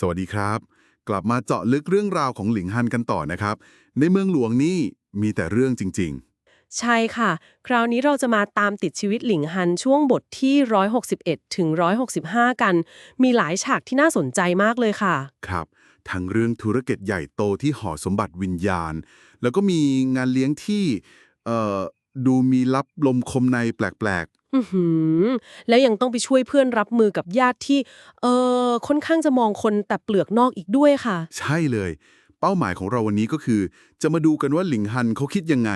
สวัสดีครับ กลับมาเจาะลึกเรื่องราวของหลิงฮันกันต่อนะครับ ในเมืองหลวงนี่มีแต่เรื่องจริง ใช่ค่ะ คราวนี้เราจะมาตามติดชีวิตหลิงฮันช่วงบทที่ 161 ถึง 165 กัน มีหลายฉากที่น่าสนใจมากเลยค่ะ ๆ ครับ ทั้งเรื่องธุรกิจใหญ่โตที่หอสมบัติวิญญาณ แล้วก็มีงานเลี้ยงที่เอ่อ ดูมีลับลมคมในแปลกอือหือแล้วยังต้องไปช่วยเพื่อนรับมือกับญาติที่ เออค่อนข้างจะมองคนแต่เปลือกนอกอีกด้วยค่ะ ๆ ใช่เลย เป้าหมายของเราวันนี้ก็คือ จะมาดูกันว่าหลิงฮันเขาคิดยังไง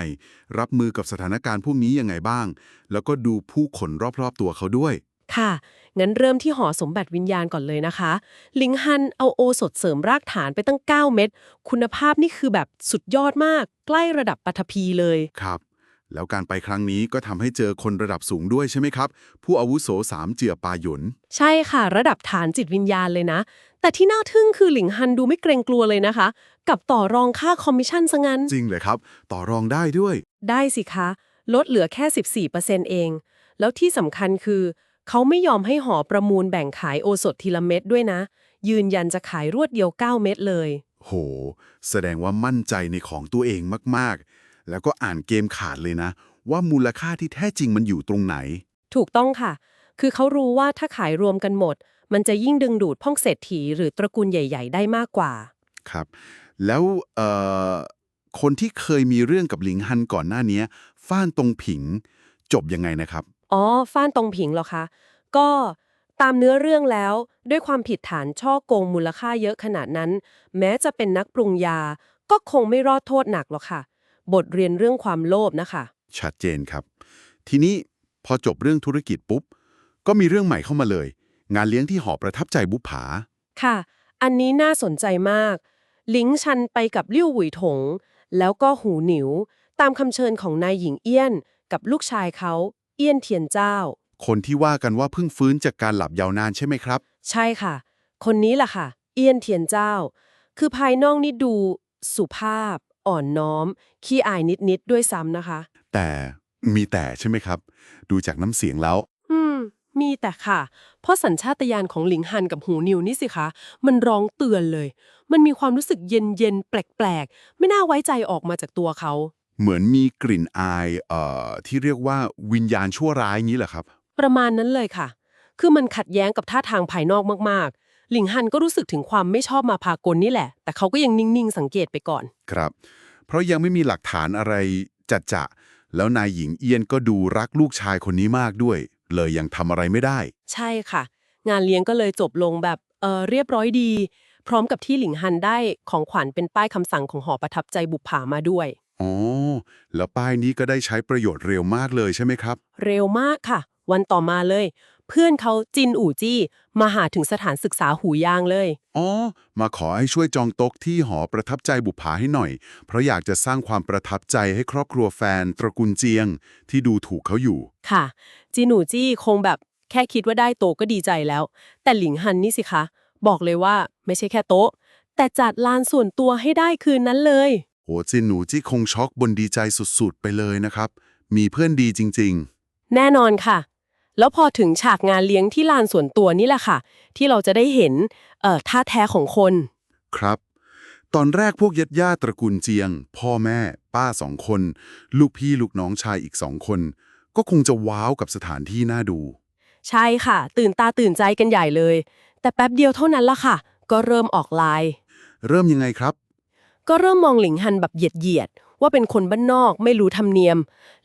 รับมือกับสถานการณ์พวกนี้ยังไงบ้าง แล้วก็ดูผู้คนรอบๆตัวเขาด้วย ค่ะ งั้นเริ่มที่หอสมบัติวิญญาณก่อนเลยนะคะ ลิงฮันเอาโอสถเสริมรากฐานไปตั้ง 9 เม็ด คุณภาพนี่คือแบบสุดยอดมาก ใกล้ระดับปัทภีเลย ครับ แล้วการไปครั้งนี้ก็ทำให้เจอคนระดับสูงด้วยใช่ไหมครับ ผู้อาวุโสสามเจือปาหยน ใช่ค่ะ ระดับฐานจิตวิญญาณเลยนะ แต่ที่น่าทึ่งคือหลิงฮันดูไม่เกรงกลัวเลยนะคะ กับต่อรองค่าคอมมิชชั่นซะงั้น จริงเลยครับ ต่อรองได้ด้วย ได้สิคะ ลดเหลือแค่ 14%เอง แล้วที่สำคัญคือ เขาไม่ยอมให้หอประมูลแบ่งขายโอสถทีละเม็ดด้วยนะ ยืนยันจะขายรวดเดียว 9 เม็ดเลย โห แสดงว่ามั่นใจในของตัวเองมากๆ แล้วก็อ่านเกมขาดเลยนะ ว่ามูลค่าที่แท้จริงมันอยู่ตรงไหน ถูกต้องค่ะ คือเขารู้ว่าถ้าขายรวมกันหมด มันจะยิ่งดึงดูดพ่องเศรษฐีหรือตระกูลใหญ่ ๆ ได้มากกว่า ครับ แล้วเอ่อคนที่เคยมีเรื่องกับหลิงฮันก่อนหน้านี้ฟ้านตรงผิงจบยังไงนะครับ อ๋อ ฟ้านตรงผิงเหรอคะ ก็ตามเนื้อเรื่องแล้วด้วยความผิดฐานช่อโกงมูลค่าเยอะขนาดนั้น แม้จะเป็นนักปรุงยา ก็คงไม่รอดโทษหนักหรอกค่ะ บทเรียนเรื่องความโลภนะคะ ชัดเจนครับ ทีนี้พอจบเรื่องธุรกิจปุ๊บ ก็มีเรื่องใหม่เข้ามาเลย งานเลี้ยงที่หอประทับใจบุปผา ค่ะ อันนี้น่าสนใจมาก ลิงชันไปกับลิ่วหวุยถง แล้วก็หูหนิว ตามคำเชิญของนายหญิงเอี้ยน กับลูกชายเขาเอี้ยนเทียนเจ้า คนที่ว่ากันว่าเพิ่งฟื้นจากการหลับยาวนานใช่ไหมครับ ใช่ค่ะ คนนี้ล่ะค่ะ เอี้ยนเทียนเจ้า คือภายนอกนี่ดูสุภาพ อ่อนน้อม ขี้อายนิดๆด้วยซ้ำนะคะ แต่มีแต่ใช่ไหมครับ ดูจากน้ำเสียงแล้ว อืม มีแต่ค่ะ เพราะสัญชาตญาณของหลิงฮันกับหูนิวนี่สิคะ มันร้องเตือนเลย มันมีความรู้สึกเย็นเย็นๆแปลกๆ ไม่น่าไว้ใจออกมาจากตัวเขา เหมือนมีกลิ่นอายเอ่อที่เรียกว่าวิญญาณชั่วร้ายงี้เหรอครับ ประมาณนั้นเลยค่ะ คือมันขัดแย้งกับท่าทางภายนอกมากๆ หลิงฮันก็รู้สึกถึงความไม่ชอบมาพากลนี่แหละ แต่เขาก็ยังนิ่งๆ สังเกตไปก่อน ครับ เพราะยังไม่มีหลักฐานอะไรจัดจะแล้วนายหญิงเอียนก็ดูรักลูกชายคนนี้มากด้วย เลยยังทำอะไรไม่ได้ ใช่ค่ะ งานเลี้ยงก็เลยจบลงแบบเออเรียบร้อยดี พร้อมกับที่หลิงฮันได้ของขวัญเป็นป้ายคำสั่งของหอประทับใจบุปผามาด้วย อ๋อ แล้วป้ายนี้ก็ได้ใช้ประโยชน์เร็วมากเลยใช่ไหมครับ เร็วมากค่ะ วันต่อมาเลยเพื่อนเขาจินอู่จี้ มาหาถึงสถานศึกษาหูยางเลย อ๋อ มาขอให้ช่วยจองโต๊ะที่หอประทับใจบุปผาให้หน่อย เพราะอยากจะสร้างความประทับใจให้ครอบครัวแฟน ตระกูลเจียง ที่ดูถูกเขาอยู่ ค่ะ จินอู่จี้คงแบบแค่คิดว่าได้โต๊ะก็ดีใจแล้ว แต่หลิงฮันนี่สิคะ บอกเลยว่าไม่ใช่แค่โต๊ะ แต่จัดลานส่วนตัวให้ได้คืนนั้นเลยโหจินหนูจี้คงช็อกบนดีใจสุดๆ ไปเลยนะครับ มีเพื่อนดีจริงแน่นอนค่ะ แล้วพอถึงฉากงานเลี้ยงที่ลานส่วนตัวนี่แหละค่ะ ที่เราจะได้เห็นเอ่อท่าแท้ของคนๆครับ ตอนแรกพวกญาติญาติตระกูลเจียง พ่อแม่ ป้าสองคน ลูกพี่ลูกน้องชายอีกสองคน ก็คงจะว้าวกับสถานที่น่าดู ใช่ค่ะ ตื่นตาตื่นใจกันใหญ่เลย แต่แป๊บเดียวเท่านั้นละค่ะ ก็เริ่มออกลาย เริ่มยังไงครับ ก็เริ่มมองหลิงฮันแบบเหยียดเหยียดๆ ว่าเป็นคนบ้านนอกไม่รู้ธรรมเนียม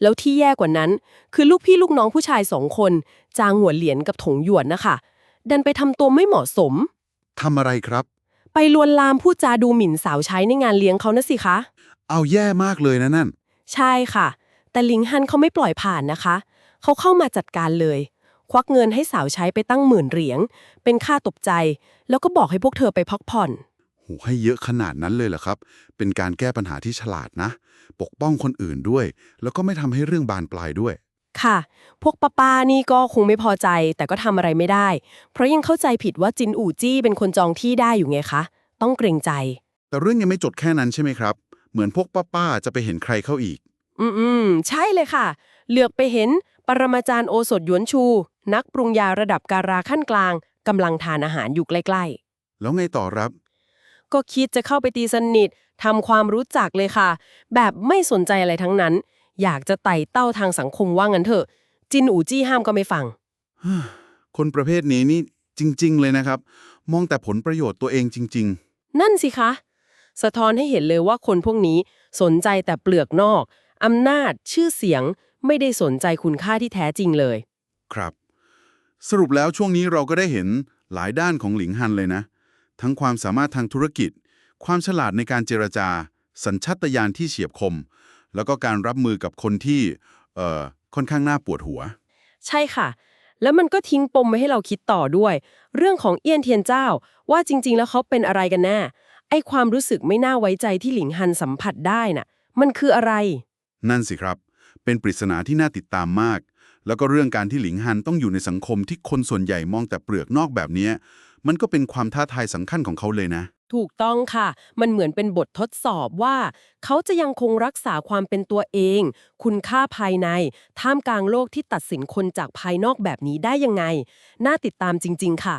แล้วที่แย่กว่านั้น คือลูกพี่ลูกน้องผู้ชายสองคน จางหัวเหรียญกับถงหยวนนะคะ ดันไปทำตัวไม่เหมาะสม ทำอะไรครับ ไปลวนลามพูดจาดูหมิ่นสาวใช้ในงานเลี้ยงเขานะสิคะ เอาแย่มากเลยนะนั่น ใช่ค่ะ แต่หลิงฮันเขาไม่ปล่อยผ่านนะคะ เขาเข้ามาจัดการเลย ควักเงินให้สาวใช้ไปตั้งหมื่นเหรียญเป็นค่าตบใจ แล้วก็บอกให้พวกเธอไปพักผ่อนโหให้เยอะขนาดนั้นเลยเหรอครับ เป็นการแก้ปัญหาที่ฉลาดนะ ปกป้องคนอื่นด้วย แล้วก็ไม่ทำให้เรื่องบานปลายด้วย ค่ะ พวกป้าป้าๆนี่ก็คงไม่พอใจ แต่ก็ทำอะไรไม่ได้ เพราะยังเข้าใจผิดว่าจินอู่จี้เป็นคนจองที่ได้อยู่ไงคะ ต้องเกรงใจ แต่เรื่องยังไม่จบแค่นั้นใช่ไหมครับ เหมือนพวกป้าๆจะไปเห็นใครเข้าอีก อืมอืมใช่เลยค่ะ เหลือกไปเห็นปรมาจารย์โอสถหยวนชู นักปรุงยาระดับการาขั้นกลางกำลังทานอาหารอยู่ใกล้แล้วไงต่อรับ ก็คิดจะเข้าไปตีสนิททำความรู้จักเลยค่ะ แบบไม่สนใจอะไรทั้งนั้น อยากจะไต่เต้าทางสังคมว่างั้นเถอะ จินอูจี้ห้ามก็ไม่ฟัง คนประเภทนี้นี่จริง ๆ เลยนะครับ มองแต่ผลประโยชน์ตัวเองจริงนั่นสิคะ สะท้อนให้เห็นเลยว่าคนพวกนี้สนใจแต่เปลือกนอกอำนาจชื่อเสียงไม่ได้สนใจคุณค่าที่แท้จริงเลยๆครับ สรุปแล้วช่วงนี้เราก็ได้เห็นหลายด้านของหลิงฮันเลยนะ ทั้งความสามารถทางธุรกิจ ความฉลาดในการเจรจา สัญชาตญาณที่เฉียบคม แล้วก็การรับมือกับคนที่เอ่อค่อนข้างน่าปวดหัว ใช่ค่ะ แล้วมันก็ทิ้งปมไว้ให้เราคิดต่อด้วย เรื่องของเอี้ยนเทียนเจ้า ว่าจริง ๆ แล้วเขาเป็นอะไรกันแน่ไอความรู้สึกไม่น่าไว้ใจที่หลิงฮันสัมผัสได้น่ะ มันคืออะไร นั่นสิครับ เป็นปริศนาที่น่าติดตามมาก แล้วก็เรื่องการที่หลิงฮันต้องอยู่ในสังคมที่คนส่วนใหญ่มองแต่เปลือกนอกแบบเนี้ย มันก็เป็นความท้าทายสำคัญของเขาเลยนะ ถูกต้องค่ะ มันเหมือนเป็นบททดสอบว่า เขาจะยังคงรักษาความเป็นตัวเอง คุณค่าภายใน ท่ามกลางโลกที่ตัดสินคนจากภายนอกแบบนี้ได้ยังไง น่าติดตามจริง ๆ ค่ะ